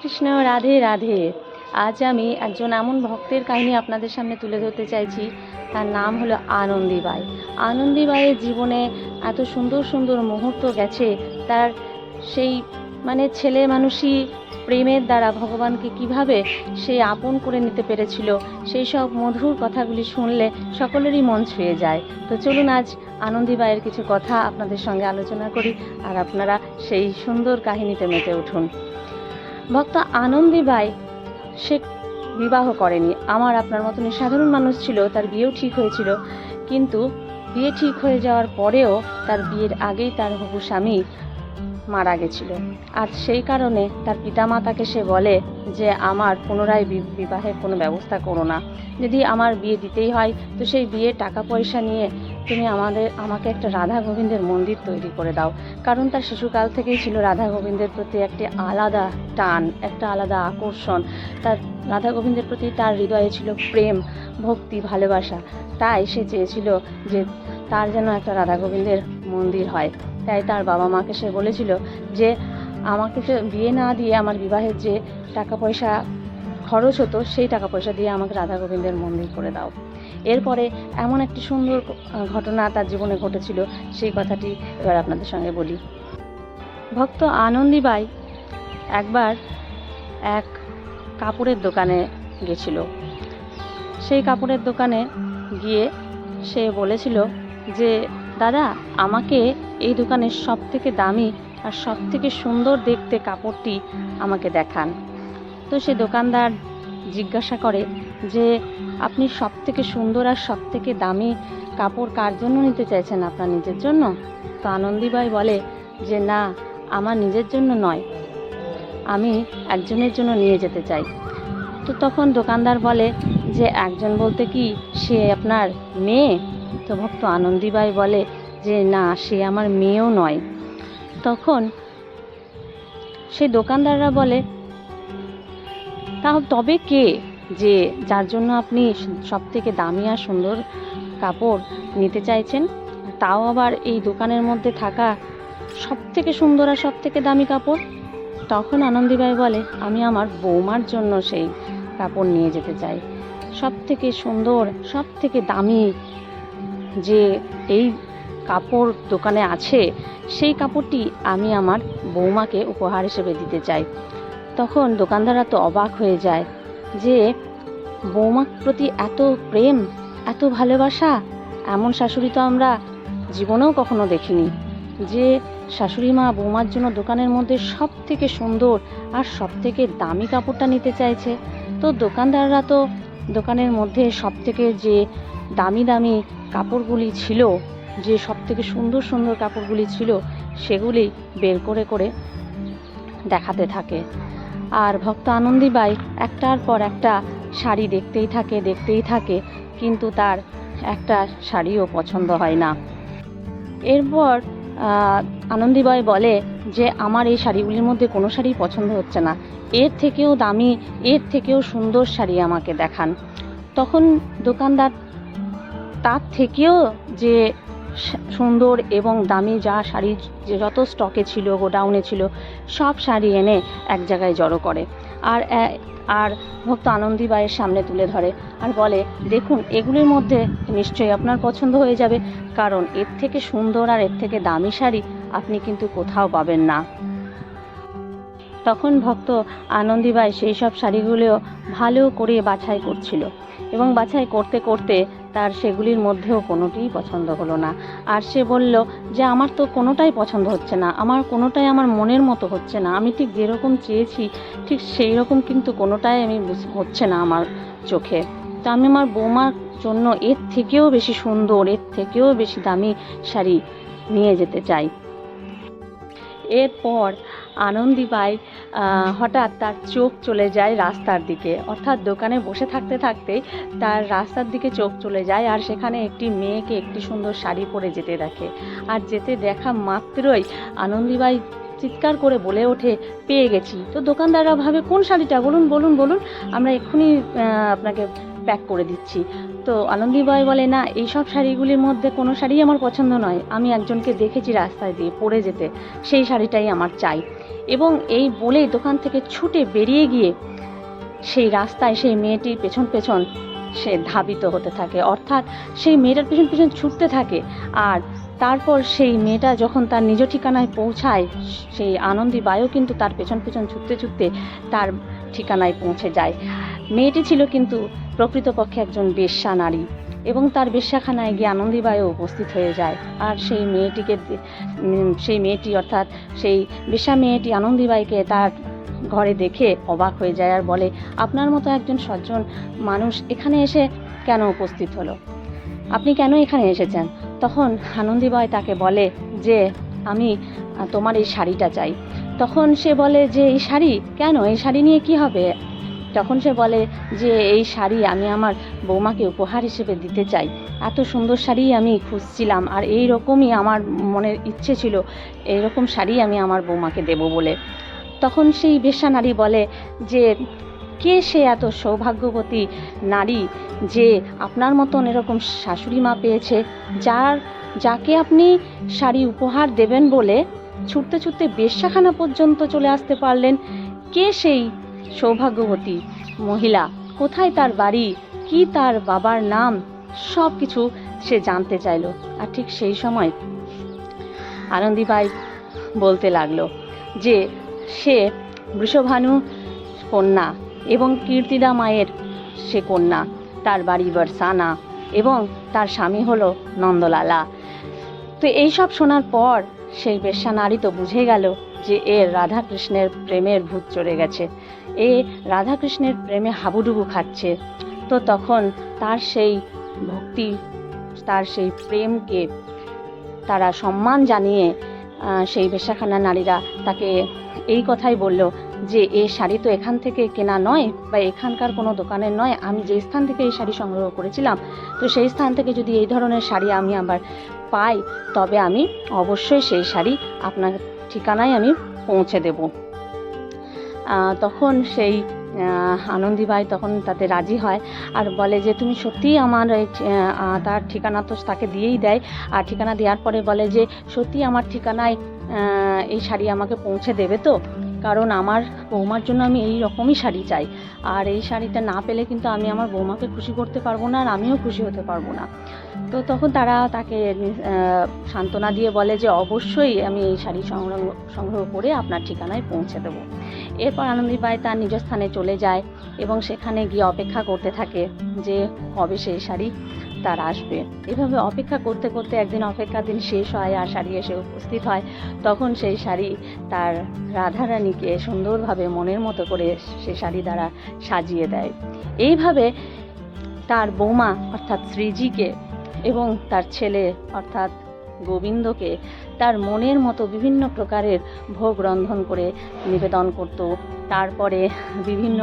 কৃষ্ণ রাধে রাধে। আজ আমি একজন এমন ভক্তের কাহিনী আপনাদের সামনে তুলে ধরতে চাইছি। তার নাম হলো আনন্দীবাই আনন্দীবাইয়ের জীবনে এত সুন্দর সুন্দর মুহূর্ত গেছে। তার সেই মানে ছেলে মানুষই প্রেমের দ্বারা ভগবানকে কীভাবে সে আপন করে নিতে পেরেছিল, সেই সব মধুর কথাগুলি শুনলে সকলেরই মন ছুঁয়ে যায়। তো চলুন আজ আনন্দীবাইয়ের কিছু কথা আপনাদের সঙ্গে আলোচনা করি আর আপনারা সেই সুন্দর কাহিনীতে মেতে উঠুন। ভক্ত আনন্দীবাই সে বিবাহ করেনি। আমার আপনার মতনই সাধারণ মানুষ ছিল, তার বিয়েও ঠিক হয়েছিল। কিন্তু বিয়ে ঠিক হয়ে যাওয়ার পরেও তার বিয়ের আগেই তার হবু স্বামী মারা গেছিল। আর সেই কারণে তার পিতামাতাকে সে বলে যে, আমার পুনরায় বিবাহের কোনো ব্যবস্থা করো না। যদি আমার বিয়ে দিতেই হয়, তো সেই বিয়ের টাকা পয়সা নিয়ে তুমি আমাদের, আমাকে একটা রাধা গোবিন্দের মন্দির তৈরি করে দাও। কারণ তার শিশুকাল থেকেই ছিল রাধা গোবিন্দের প্রতি একটি আলাদা টান, একটা আলাদা আকর্ষণ। তার, রাধা গোবিন্দের প্রতি তার হৃদয়ে ছিল প্রেম, ভক্তি, ভালোবাসা। তাই সে চেয়েছিল যে তার যেন একটা রাধা গোবিন্দের মন্দির হয়। তাই তার বাবা মাকে সে বলেছিল যে, আমাকে যে বিয়ে না দিয়ে আমার বিবাহের যে টাকা পয়সা খরচ হতো, সেই টাকা পয়সা দিয়ে আমাকে রাধা গোবিন্দের মন্দির করে দাও। এরপরে এমন একটি সুন্দর ঘটনা তার জীবনে ঘটেছিল, সেই কথাটি এবার আপনাদের সঙ্গে বলি। ভক্ত আনন্দীবাই একবার এক কাপড়ের দোকানে গেছিল। সেই কাপড়ের দোকানে গিয়ে সে বলেছিল যে, দাদা, আমাকে এই দোকানের সব থেকে দামি আর সব থেকে সুন্দর দেখতে কাপড়টি আমাকে দেখান। তো সে দোকানদার জিজ্ঞাসা করে যে আপনি সব থেকে সুন্দর আর সব থেকে দামি কাপড় কার জন্য নিতে চাইছেন আপনার নিজের জন্য? তো আনন্দীবাই বলে যে, না, আমার নিজের জন্য নয়। আমি একজনের জন্য নিয়ে যেতে চাই। তো তখন দোকানদার বলে যে, একজন বলতে কি সে আপনার মেয়ে? তো ভক্ত আনন্দীবাই বলে যে, না, সে আমার মেয়েও নয়। তখন সেই দোকানদাররা বলে তা তবে কে যে যার জন্য আপনি সব থেকে দামি আর সুন্দর কাপড় নিতে চাইছেন, তাও আবার এই দোকানের মধ্যে থাকা সব থেকে সুন্দর আর সব থেকে দামি কাপড়? তখন আনন্দীবাই বলে, আমি আমার বৌমার জন্য সেই কাপড় নিয়ে যেতে চাই। সব থেকে সুন্দর সব থেকে দামি যে এই কাপড় দোকানে আছে, সেই কাপড়টি আমি আমার বৌমাকে উপহার হিসেবে দিতে চাই। তখন দোকানদাররা তো অবাক হয়ে যায়। যে বৌমার প্রতি এত প্রেম, এত ভালোবাসা, এমন শাশুড়ি তো আমরা জীবনেও কখনো দেখিনি। যে শাশুড়ি মা বৌমার জন্য দোকানের মধ্যে সব থেকে সুন্দর আর সব থেকে দামি কাপড়টা নিতে চাইছে, তো দোকানদাররা তো দোকানের মধ্যে সব থেকে যে দামি দামি কাপড়গুলি ছিল, যে সব থেকে সুন্দর সুন্দর কাপড়গুলি ছিল, সেগুলি বের করে করে দেখাতে থাকে। আর ভক্ত আনন্দীবাই একটার পর একটা শাড়ি দেখতেই থাকে দেখতেই থাকে, কিন্তু তার একটা শাড়িও পছন্দ হয় না। এরপর আনন্দীবাই বলে যে, আমার এই শাড়িগুলির মধ্যে কোনো শাড়ি পছন্দ হচ্ছে না। এর থেকেও দামি, এর থেকেও সুন্দর শাড়ি আমাকে দেখান। তখন দোকানদার তার থেকেও যে সুন্দর এবং দামি যা শাড়ি যত স্টকে ছিল, গোডাউনে ছিল, সব শাড়ি এনে এক জায়গায় জড়ো করে। আর আর ভক্ত আনন্দীবাইয়ের সামনে তুলে ধরে আর বলে, দেখুন, এগুলির মধ্যে নিশ্চয়ই আপনার পছন্দ হয়ে যাবে, কারণ এর থেকে সুন্দর আর এর থেকে দামি শাড়ি আপনি কিন্তু কোথাও পাবেন না। তখন ভক্ত আনন্দীবাই সেই সব শাড়িগুলো ভালো করে বাছাই করছিল এবং বাছাই করতে করতে তার সেগুলির মধ্যেও কোনোটিই পছন্দ হলো না। আর সে বলল, যে আমার তো কোনোটাই পছন্দ হচ্ছে না। আমার কোনোটাই আমার মনের মতো হচ্ছে না। আমি ঠিক যেরকম চেয়েছি, ঠিক সেই রকম কিন্তু কোনোটাই আমি হচ্ছে না আমার চোখে। তো আমি আমার বৌমার জন্য এর থেকেও বেশি সুন্দর, এর থেকেও বেশি দামি শাড়ি নিয়ে যেতে চাই। এরপর আনন্দিবাই হঠাৎ তার চোখ চলে যায় রাস্তার দিকে। অর্থাৎ দোকানে বসে থাকতে থাকতেই তার রাস্তার দিকে চোখ চলে যায় আর সেখানে একটি মেয়েকে একটি সুন্দর শাড়ি পরে যেতে দেখে। আর যেতে দেখা মাত্রই আনন্দীবাই চিৎকার করে বলে ওঠে, পেয়ে গেছি। তো দোকানদাররা ভাবে, কোন শাড়িটা? বলুন বলুন বলুন। আমরা এক্ষুনি আপনাকে প্যাক করে দিচ্ছি। তো আনন্দীবাই বলে, না, এইসব শাড়িগুলির মধ্যে কোনো শাড়ি আমার পছন্দ নয়। আমি একজনকে দেখেছি রাস্তায় দিয়ে পরে যেতে। সেই শাড়িটাই আমার চাই। এবং এই বলেই দোকান থেকে ছুটে বেরিয়ে গিয়ে সেই রাস্তায় সেই মেয়েটির পেছন পেছন সে ধাবিত হতে থাকে। অর্থাৎ সেই মেয়েটার পেছন পেছন ছুটতে থাকে। আর তারপর সেই মেয়েটা যখন তার নিজ ঠিকানায় পৌঁছায়, সেই আনন্দী বায়ু কিন্তু তার পেছন পেছন ছুটতে ছুটতে তার ঠিকানায় পৌঁছে যায়। মেয়েটি ছিল কিন্তু প্রকৃতপক্ষে একজন বেশ্যা নারী এবং তার বেশ্যাখানায় গিয়ে আনন্দীবায়ও উপস্থিত হয়ে যায়। আর সেই মেয়েটিকে সেই মেয়েটি অর্থাৎ সেই বেশ্যা মেয়েটি আনন্দীবাইকে তার ঘরে দেখে অবাক হয়ে যায় আর বলে, আপনার মতো একজন সজ্জন মানুষ এখানে এসে কেন উপস্থিত হলো? আপনি কেন এখানে এসেছেন? তখন আনন্দীবাই তাকে বলে যে, আমি তোমার এই শাড়িটা চাই। তখন সে বলে যে, এই শাড়ি? কেন? এই শাড়ি নিয়ে কি হবে? তখন সে বলে যে, এই শাড়ি আমি আমার বৌমাকে উপহার হিসেবে দিতে চাই। এত সুন্দর শাড়ি আমি খুঁজছিলাম আর এই রকমই আমার মনের ইচ্ছে ছিল এইরকম শাড়ি আমি আমার বৌমাকে দেব বলে। তখন সেই বেশ্যা নারী বলে যে কে সে এত সৌভাগ্যবতী নারী যে আপনার মতন এরকম শাশুড়ি মা পেয়েছে, যার, যাকে আপনি শাড়ি উপহার দেবেন বলে ছুটতে ছুটতে বেশ্যাখানা পর্যন্ত চলে আসতে পারলেন, কে সেই সৌভাগ্যবতী মহিলা? কোথায় তার বাড়ি? কি তার বাবার নাম? সব কিছু সে জানতে চাইলো। আর ঠিক সেই সময় আনন্দীবাই বলতে লাগল যে সে বৃষভানু কন্যা। এবং কীর্তিদা মায়ের সে কন্যা, তার বাড়ি বরসানা এবং তার স্বামী হলো নন্দলালা। তো এইসব শোনার পর সেই বেশ্যা নারী তো বুঝে গেল যে এর রাধাকৃষ্ণের প্রেমের ভূত চড়ে গেছে। এ রাধাকৃষ্ণের প্রেমে হাবুডুবু খাচ্ছে। তো তখন তার সেই ভক্তি, তার সেই প্রেমকে তারা সম্মান জানিয়ে সেই বেশ্যাখানা নারীরা তাকে এই কথাই বলল যে এই শাড়ি তো এখান থেকে কেনা নয় বা এখানকার কোনো দোকানের নয়, আমি যে স্থান থেকে এই শাড়ি সংগ্রহ করেছিলাম, তো সেই স্থান থেকে যদি এই ধরনের শাড়ি আমি আবার পাই, তবে আমি অবশ্যই সেই শাড়ি আপনার ঠিকানায় আমি পৌঁছে দেব। তখন সেই আনন্দীবাই তখন তাতে রাজি হয় আর বলে যে, তুমি সত্যিই আমার তার ঠিকানা তো তাকে দিয়েই দেয়। আর ঠিকানা দেওয়ার পরে বলে যে সত্যি আমার ঠিকানায় এই শাড়ি আমাকে পৌঁছে দেবে তো? কারণ আমার বৌমার জন্য আমি এই রকমই শাড়ি চাই। আর এই শাড়িটা না পেলে কিন্তু আমি আমার বৌমাকে খুশি করতে পারব না আর আমিও খুশি হতে পারব না। তো তখন তারা তাকে সান্ত্বনা দিয়ে বলে যে অবশ্যই আমি এই শাড়ি সংগ্রহ সংগ্রহ করে আপনার ঠিকানায় পৌঁছে দেবো। এরপর আনন্দীবাই তার নিজ স্থানে চলে যায় এবং সেখানে গিয়ে অপেক্ষা করতে থাকে যে কবে সেই শাড়ি তার আসবে। এভাবে অপেক্ষা করতে করতে একদিন অপেক্ষা দিন শেষ হয় আর শাড়ি এসে উপস্থিত হয়। তখন সেই শাড়ি তার রাধারানীকে সুন্দরভাবে মনের মতো করে সে শাড়ি দ্বারা সাজিয়ে দেয়। এইভাবে তার বৌমা অর্থাৎ শ্রীজিকে এবং তার ছেলে অর্থাৎ গোবিন্দকে তার মনের মতো বিভিন্ন প্রকারের ভোগ রন্ধন করে নিবেদন করত। তারপরে বিভিন্ন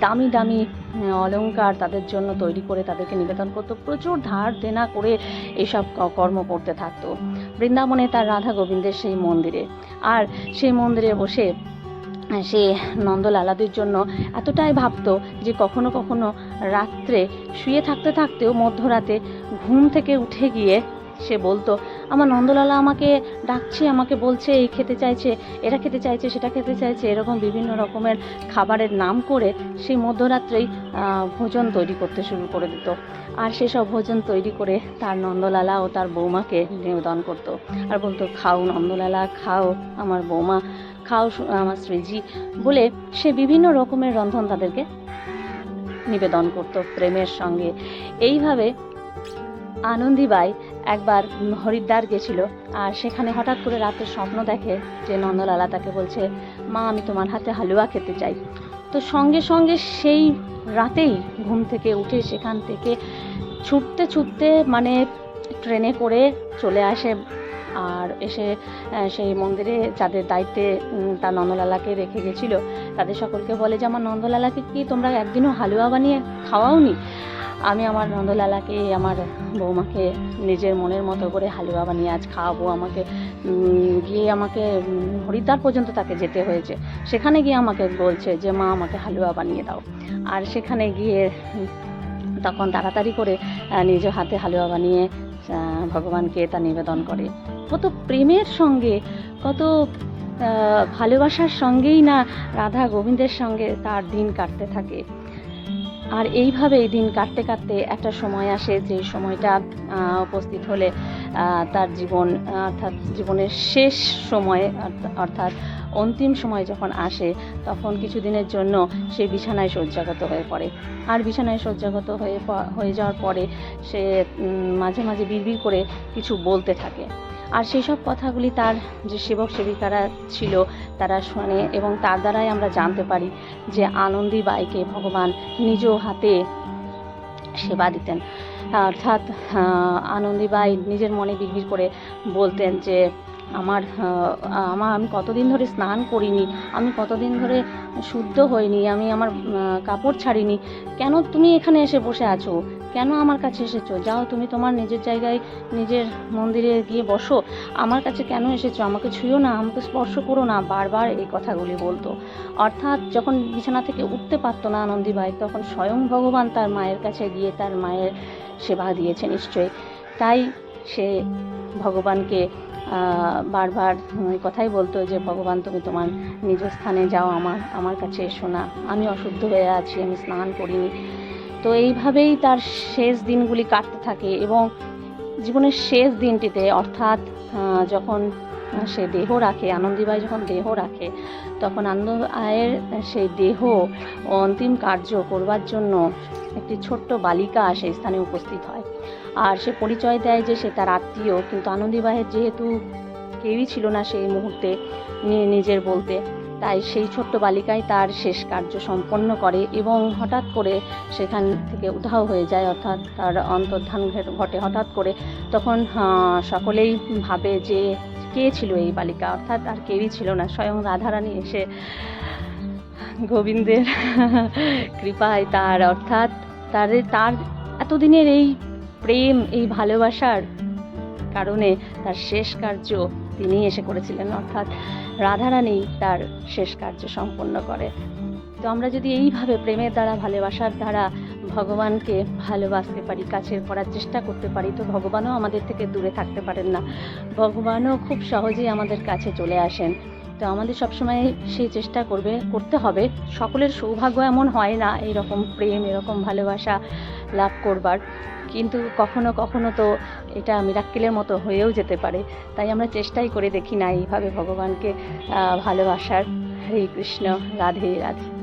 দামি দামি আহ, অলংকার তাদের জন্য তৈরি করে তাদেরকে নিবেদন করতো। প্রচুর ধার দেনা করে এসব কর্ম করতে থাকতো। বৃন্দাবনে তার রাধা গোবিন্দের সেই মন্দিরে। আর সেই মন্দিরে বসে সে নন্দলালাদের জন্য এতটাই ভাবতো যে কখনো কখনো রাত্রে শুয়ে থাকতে থাকতেও মধ্যরাতে ঘুম থেকে উঠে গিয়ে সে বলতো, আমার নন্দলালা আমাকে ডাকছে, আমাকে বলছে, এই খেতে চাইছে, এটা খেতে চাইছে, সেটা খেতে চাইছে, এরকম বিভিন্ন রকমের খাবারের নাম করে সেই মধ্যরাত্রেই ভোজন তৈরি করতে শুরু করে দিত। আর সেসব ভোজন তৈরি করে তার নন্দলালা ও তার বৌমাকে নিবেদন করতো। আর বলতো, খাও নন্দলালা, খাও আমার বৌমা, খাও আমার শ্রীজি, বলে সে বিভিন্ন রকমের রন্ধন তাদেরকে নিবেদন করত প্রেমের সঙ্গে। এইভাবে আনন্দীবাই একবার হরিদ্বার গেছিল, আর সেখানে হঠাৎ করে রাতের স্বপ্ন দেখে যে নন্দলালা তাকে বলছে, মা, আমি তোমার হাতে হালুয়া খেতে চাই। তো সঙ্গে সঙ্গে সেই রাতেই ঘুম থেকে উঠে সেখান থেকে ছুটতে ছুটতে মানে ট্রেনে করে চলে আসে আর এসে সেই মন্দিরে যাদের দায়িত্বে তার নন্দলালাকে রেখে গেছিল, তাদের সকলকে বলে যে, আমার নন্দলালাকে কি তোমরা একদিনও হালুয়া বানিয়ে খাওয়াওনি? আমি আমার নন্দলালাকে, আমার বৌমাকে নিজের মনের মতো করে হালুয়া বানিয়ে আজ খাওয়াবো। আমাকে গিয়ে আমাকে হরিদ্বার পর্যন্ত তাকে যেতে হয়েছে। সেখানে গিয়ে আমাকে বলছে যে, মা, আমাকে হালুয়া বানিয়ে দাও। আর সেখানে গিয়ে তখন তাড়াতাড়ি করে নিজের হাতে হালুয়া বানিয়ে ভগবানকে তা নিবেদন করে। কত প্রেমের সঙ্গে, কত ভালোবাসার সঙ্গেই না রাধা গোবিন্দের সঙ্গে তার দিন কাটতে থাকে। আর এইভাবেই দিন কাটতে কাটতে একটা সময় আসে, যে সময়টা উপস্থিত হলে তার জীবন অর্থাৎ জীবনের শেষ সময়ে, অর্থ- অর্থাৎ অন্তিম সময় যখন আসে, তখন কিছুদিনের জন্য সে বিছানায় শয্যাগত হয়ে পড়ে। আর বিছানায় শয্যাগত হয়ে হয়ে যাওয়ার পরে সে মাঝে মাঝে বিড়বিড় করে কিছু বলতে থাকে। আর সেই সব কথাগুলি তার যে সেবক সেবিকারা ছিল, তারা শোনে এবং তার দ্বারাই আমরা জানতে পারি যে আনন্দী বাইকে ভগবান নিজ হাতে সেবা দিতেন। অর্থাৎ আনন্দীবাই নিজের মনে বিড়বিড় করে বলতেন যে আমার আমার আমি কতদিন ধরে স্নান করিনি, আমি কতদিন ধরে শুদ্ধ হইনি, আমি আমার কাপড় ছাড়িনি, কেন তুমি এখানে এসে বসে আছো? কেন আমার কাছে এসেছ? যাও, তুমি তোমার নিজের জায়গায় নিজের মন্দিরে গিয়ে বসো। আমার কাছে কেন এসেছ? আমাকে ছুঁয়ো না, আমাকে স্পর্শ করো না, বারবার এই কথাগুলি বলতো। অর্থাৎ যখন বিছানা থেকে উঠতে পারতো না আনন্দীবাই তখন স্বয়ং ভগবান তার মায়ের কাছে গিয়ে তার মায়ের সেবা দিয়েছে নিশ্চয়ই। তাই সে ভগবানকে বারবার ওই কথাই বলতো যে, ভগবান, তুমি তোমার নিজ স্থানে যাও, আমার আমার কাছে এসো না। আমি অশুদ্ধ হয়ে আছি, আমি স্নান করিনি। তো এইভাবেই তার শেষ দিনগুলি কাটতে থাকে এবং জীবনের শেষ দিনটিতে অর্থাৎ যখন সে দেহ রাখে, আনন্দীবাই যখন দেহ রাখে, তখন আনন্দ আয়ের সেই দেহ অন্তিম কার্য করবার জন্য একটি ছোট্ট বালিকা সেই স্থানে উপস্থিত হয়। আর সে পরিচয় দেয় যে সে তার আত্মীয়, কিন্তু আনন্দীবাহের যেহেতু কেউই ছিল না সেই মুহূর্তে নিজের বলতে, তাই সেই ছোট্ট বালিকাই তার শেষ কার্য সম্পন্ন করে এবং হঠাৎ করে সেখান থেকে উধাও হয়ে যায়, অর্থাৎ তার অন্তর্ধান ঘটে- ঘটে হঠাৎ করে তখন সকলেই ভাবে যে কে ছিল এই বালিকা? অর্থাৎ আর কেউই ছিল না। স্বয়ং রাধারানী এসে গোবিন্দের কৃপায় তার, অর্থাৎ তার তার এতদিনের এই প্রেম, এই ভালোবাসার কারণে তার শেষ কার্য তিনি এসে করেছিলেন। অর্থাৎ রাধারানী তার শেষ কার্য সম্পন্ন করে। তো আমরা যদি এইভাবে প্রেমের দ্বারা, ভালোবাসার দ্বারা ভগবানকে ভালোবাসতে পারি, কাছের করার চেষ্টা করতে পারি, তো ভগবানও আমাদের থেকে দূরে থাকতে পারেন না। ভগবানও খুব সহজেই আমাদের কাছে চলে আসেন। তো আমাদের সবসময় সেই চেষ্টা করবে, করতে হবে। সকলের সৌভাগ্য এমন হয় না, এরকম প্রেম, এরকম ভালোবাসা লাভ করবার। কিন্তু কখনো কখনো তো এটা মিরাক্কেলের মতো হয়েও যেতে পারে। তাই আমরা চেষ্টাই করে দেখি না এইভাবে ভগবানকে ভালোবাসার। হরে কৃষ্ণ, রাধে রাধে।